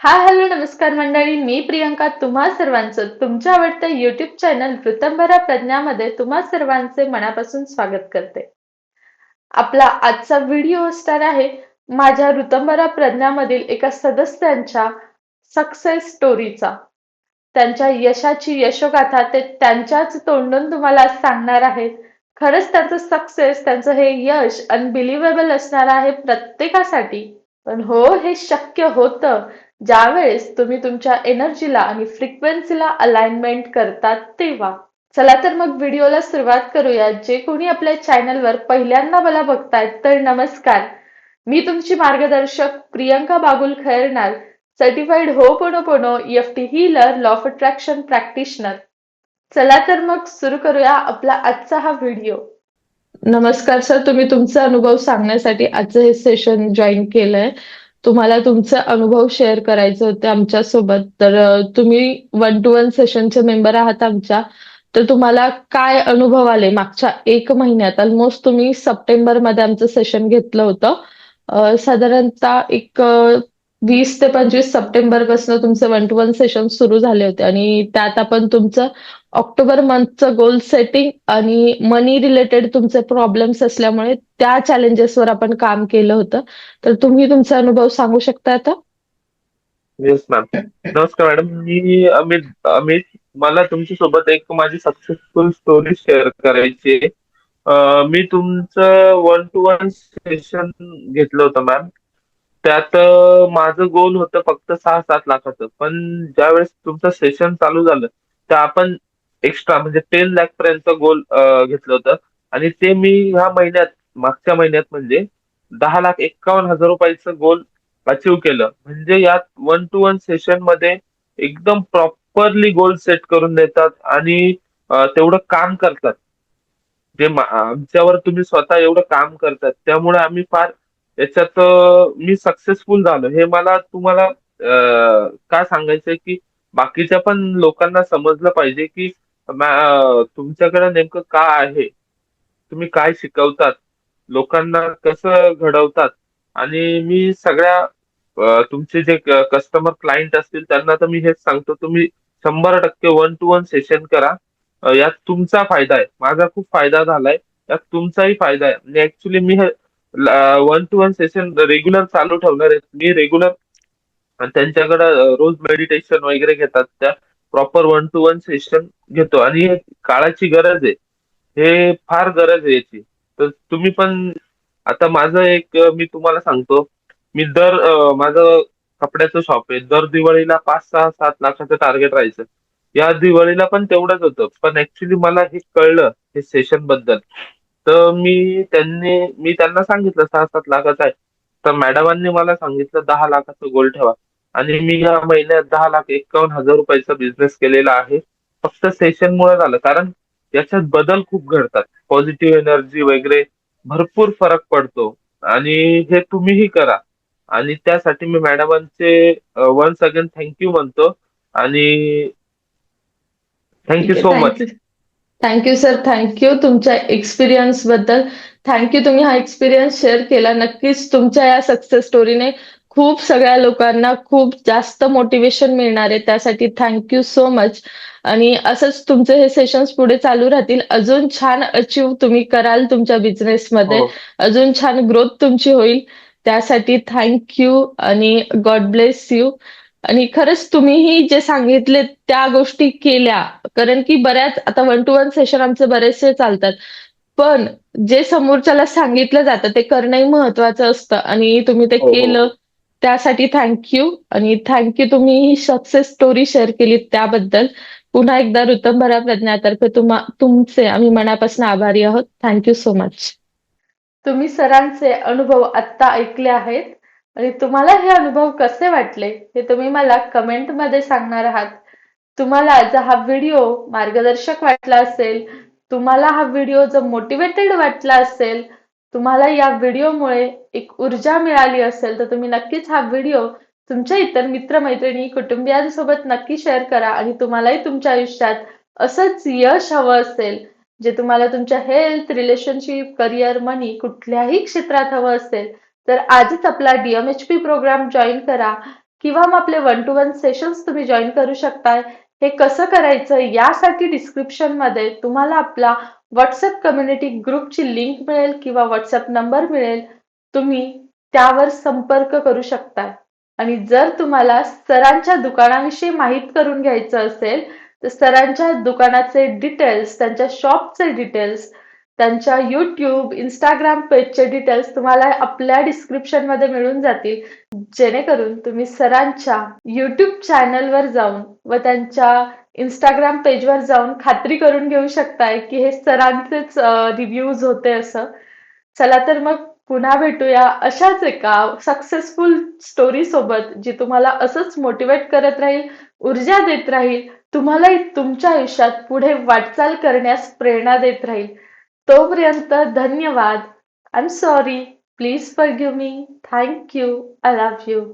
Hi hello नमस्कार मंडळी. मी प्रियंका तुम्हा सर्वांचं तुमच्या आवडत्या युट्यूब चॅनल वृतंभरा प्रज्ञामध्ये तुम्हा सर्वांचे मनापासून स्वागत करते. आपला आजचा व्हिडिओ असणार आहे माझ्या ऋतंभरा प्रज्ञामधील एका सदस्यांच्या सक्सेस स्टोरीचा त्यांच्या यशाची यशोगाथा ते त्यांच्याच तोंडून तुम्हाला सांगणार आहेत. खरंच त्यांचं सक्सेस त्यांचं हे यश अनबिलिव्हेबल असणार आहे प्रत्येकासाठी. पण हो हे शक्य होतं. ज्यावेळेस तुम्ही तुमच्या एनर्जीला आणि फ्रिक्वेन्सीला अलाइनमेंट करतात तेव्हा. चला तर मग व्हिडिओला सुरुवात करूया. जे कोणी आपल्या चॅनलवर पहिल्यांदा मला बघतायत तर नमस्कार. मी तुमची मार्गदर्शक Priyanka Bagul Khairnar certified ho'oponopono F T healer law of attraction practitioner चला तर मग सुरू करूया आपला आजचा हा व्हिडिओ नमस्कार सर तुम्ही तुमचा अनुभव सांगण्यासाठी आजचं हे सेशन जॉईन केलंय. तुम्हाला तुमचे अनुभव शेअर करायचे होते आमच्यासोबत तर तुम्ही वन टू वन सेशनचे मेंबर आहात आमच्या. तर तुम्हाला काय अनुभव आले मागच्या एक महिन्यात? ऑलमोस्ट तुम्ही सप्टेंबरमध्ये आमचं सेशन घेतलं होतं. साधारणतः एक वीस ते पंचवीस सप्टेंबरपासून तुमचे वन टू वन सेशन सुरू झाले होते. आणि त्यात आपण तुमचं ऑक्टोबर मंथचं गोल सेटिंग आणि मनी रिलेटेड तुमचे प्रॉब्लेम्स असल्यामुळे त्या चॅलेंजेसवर आपण काम केलं होतं. तर तुम्ही तुमचा अनुभव सांगू शकता आता? येस मॅम नमस्कार मॅडम मी अमित अमित. मला तुमच्यासोबत एक माझी सक्सेसफुल स्टोरी शेअर करायची आहे. मी तुमचं वन टू वन सेशन घेतलं होतं मॅम त्यात माझं गोल होतं फक्त सहा सात लाखाचं. पण ज्यावेळेस तुमचं सेशन चालू झालं तर आपण एक्स्ट्रा म्हणजे टेन लॅक पर्यंत गोल घेतलं होतं. आणि ते मी ह्या महिन्यात मागच्या महिन्यात म्हणजे दहा लाख एक्कावन्न हजार रुपयाचं गोल अचीव केलं. म्हणजे यात वन टू वन सेशनमध्ये एकदम प्रॉपरली गोल सेट करून देतात आणि तेवढं काम करतात. जे आमच्यावर तुम्ही स्वतः एवढं काम करतात. त्यामुळे आम्ही फार याच्यात मी सक्सेसफुल झालो. हे मला तुम्हाला काय सांगायचंय की बाकीच्या पण लोकांना समजलं पाहिजे की तुमच्याकडे नेमकं काय आहे? तुम्ही काय शिकवतात? लोकांना कसं घडवतात? आणि मी सगळ्या तुमचे जे कस्टमर क्लायंट असतील त्यांना तर मी हेच सांगतो तुम्ही शंभर टक्के वन टू वन सेशन करा. यात तुमचा फायदा आहे. माझा खूप फायदा झालाय. यात तुमचाही फायदा आहे. आणि ऍक्च्युली मी हे one to one session regular चालू ठेवणार आहे. मी रेग्युलर त्यांच्याकडे रोज मेडिटेशन वगैरे घेतात त्या. Proper one to one session घेतो. आणि हे काळाची गरज आहे. हे फार गरज आहे याची. तर तुम्ही पण आता माझं एक मी तुम्हाला सांगतो. मी दर माझं कपड्याचं शॉप आहे. दर दिवाळीला पाच सहा सात लाखाचं टार्गेट राहायचं. या दिवाळीला पण तेवढंच होतं. पण ऍक्च्युली मला हे कळलं हे सेशनबद्दल. तर मी त्यांनी मी त्यांना सांगितलं सहा सात लाखाचं आहे. तर मॅडमांनी मला सांगितलं दहा लाखाचं गोल ठेवा. आणि मी या महिन्यात दहा लाख एक्कावन्न हजार रुपयाचा बिझनेस केलेला आहे. फक्त सेशन मुळे झालं. कारण याच्यात बदल खूप घडतात. पॉझिटिव्ह एनर्जी वगैरे भरपूर फरक पडतो. आणि हे तुम्हीही करा. आणि त्यासाठी मी मॅडमांचे वन्स अगेन थँक्यू म्हणतो. आणि thank you so much thank you sir thank you तुमच्या एक्सपिरियन्सबद्दल. थँक्यू तुम्ही हा एक्सपिरियन्स शेअर केला. नक्कीच तुमच्या या सक्सेस स्टोरीने खूप सगळ्या लोकांना खूप जास्त मोटिवेशन मिळणार आहे. त्यासाठी थँक्यू सो मच आणि असंच तुमचे हे सेशन्स पुढे चालू राहतील. अजून छान अचीव तुम्ही कराल तुमच्या बिझनेसमध्ये हो. अजून छान ग्रोथ तुमची होईल. त्यासाठी थँक्यू आणि गॉड ब्लेस यू आणि खरंच तुम्हीही जे सांगितले त्या गोष्टी केल्या. कारण की बऱ्याच आता वन टू वन सेशन आमचे बरेचसे चालतात. पण जे समोरच्याला सांगितलं जातं ते करणंही महत्वाचं असतं. आणि तुम्ही ते हो, हो. केलं त्यासाठी थँक्यू आणि थँक्यू तुम्ही ही सक्सेस स्टोरी शेअर केली त्याबद्दल. पुन्हा एकदा ऋतंभरा प्रज्ञातर्फे तुम्हा तुमचे आम्ही मनापासून आभारी आहोत. थँक्यू सो मच तुम्ही सरांचे अनुभव आत्ता ऐकले आहेत. आणि तुम्हाला हे अनुभव कसे वाटले हे तुम्ही मला कमेंटमध्ये सांगणार आहात. तुम्हाला जर हा व्हिडिओ मार्गदर्शक वाटला असेल तुम्हाला हा व्हिडिओ जर मोटिवेटेड वाटला असेल तुम्हाला या व्हिडिओमुळे एक ऊर्जा मिळाली असेल तर तुम्ही नक्कीच हा व्हिडिओ तुमच्या इतर मित्रमैत्रिणी कुटुंबियांसोबत नक्की शेअर करा आणि तुम्हालाही तुमच्या आयुष्यात असंच यश हवं असेल जे तुम्हाला तुमच्या हेल्थ रिलेशनशिप करिअर मनी कुठल्याही क्षेत्रात हवं असेल. तर आजच आपला डीएमएचपी प्रोग्राम जॉईन करा किंवा मग आपले वन टू वन सेशन्स तुम्ही जॉईन करू शकताय. हे कसं करायचं यासाठी डिस्क्रिप्शनमध्ये तुम्हाला आपला व्हॉट्सअप कम्युनिटी ग्रुपची लिंक मिळेल किंवा व्हॉट्सअप नंबर मिळेल तुम्ही त्यावर संपर्क करू शकताय. आणि जर तुम्हाला सरांच्या दुकानाविषयी माहीत करून घ्यायचं असेल तर सरांच्या दुकानाचे डिटेल्स त्यांच्या शॉपचे डिटेल्स त्यांच्या यूट्यूब इंस्टाग्राम पेजचे डिटेल्स तुम्हाला आपल्या डिस्क्रिप्शनमध्ये मिळून जातील. जेणेकरून तुम्ही सरांच्या यूट्यूब चॅनलवर जाऊन व त्यांच्या इंस्टाग्राम पेजवर जाऊन खात्री करून घेऊ शकताय की हे सरांचेच रिव्ह्यूज होते असं. चला तर मग पुन्हा भेटूया अशाच एका सक्सेसफुल स्टोरी सोबत जी तुम्हाला असंच मोटिवेट करत राहील ऊर्जा देत राहील तुम्हाला तुमच्या आयुष्यात पुढे वाटचाल करण्यास प्रेरणा देत राहील. तोपर्यंत धन्यवाद I am sorry please forgive me thank you I love you